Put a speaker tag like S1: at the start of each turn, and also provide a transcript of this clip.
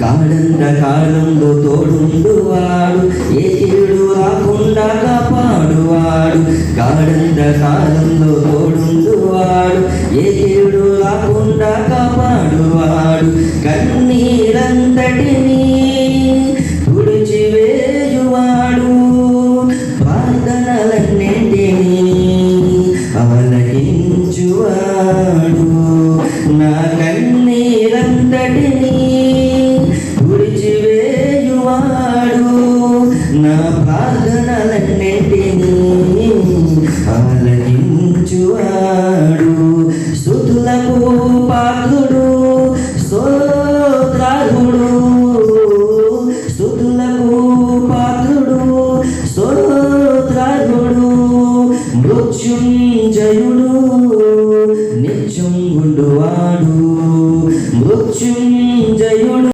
S1: గాఢంధకారంలో తోడుండువాడు ఏ కీడు రాకుండా కాపాడువాడు. గాఢంధకారంలో తోడుండువాడు ఏ కీడు రాకుండా కాపాడువాడు. కన్నీరంతటిని తుడిచివేయువాడు ప్రార్థనలన్నింటినీ అవలకించువాడు నా నా ప్రార్థనలన్నిటినీ ఆలకించువాడు స్థుతులకు పాత్రుడు స్తోత్రార్హుడు. స్థుతులకు పాత్రుడు స్తోత్రార్హుడు మృత్యుంజయుడు నిత్యం ఉండువాడు మృత్యుంజయుడు.